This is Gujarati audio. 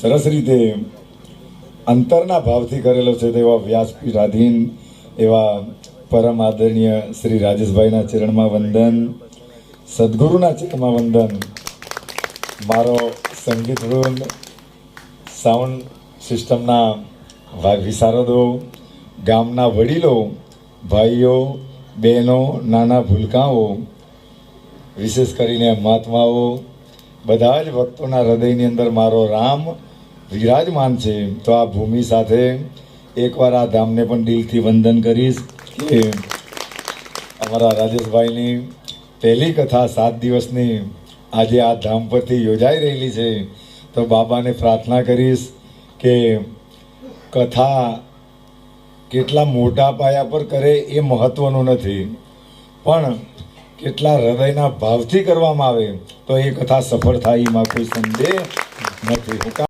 સરસ રીતે અંતરના ભાવથી કરેલો છે તેવા વ્યાસપીઠાધીન એવા પરમ આદરણીય શ્રી રાજેશભાઈના ચરણમાં વંદન, સદગુરુના ચરણમાં વંદન. મારો સંગીત વૃંદ સાઉન્ડ સિસ્ટમના વિશારદો ગામના વડીલો, ભાઈઓ, બહેનો, નાના ભૂલકાઓ, વિશેષ કરીને મહાત્માઓ, બધા જ ભક્તોના હૃદયની અંદર મારો રામ વિરાજમાન છે. તો આ ભૂમિ સાથે એકવાર આ ધામને પણ દિલથી વંદન કરીશ કે અમારા રાજેશભાઈની પહેલી કથા સાત દિવસની આજે આ ધામ પરથી યોજાઈ રહેલી છે. તો બાબાને પ્રાર્થના કરીશ કે કથા કેટલા મોટા પાયા પર કરે એ મહત્વનું નથી. પણ કેટલા હૃદયના ભાવથી કરવામાં આવે તો એ કથા સફળ થાય એમાં કોઈ સંદેહ નથી.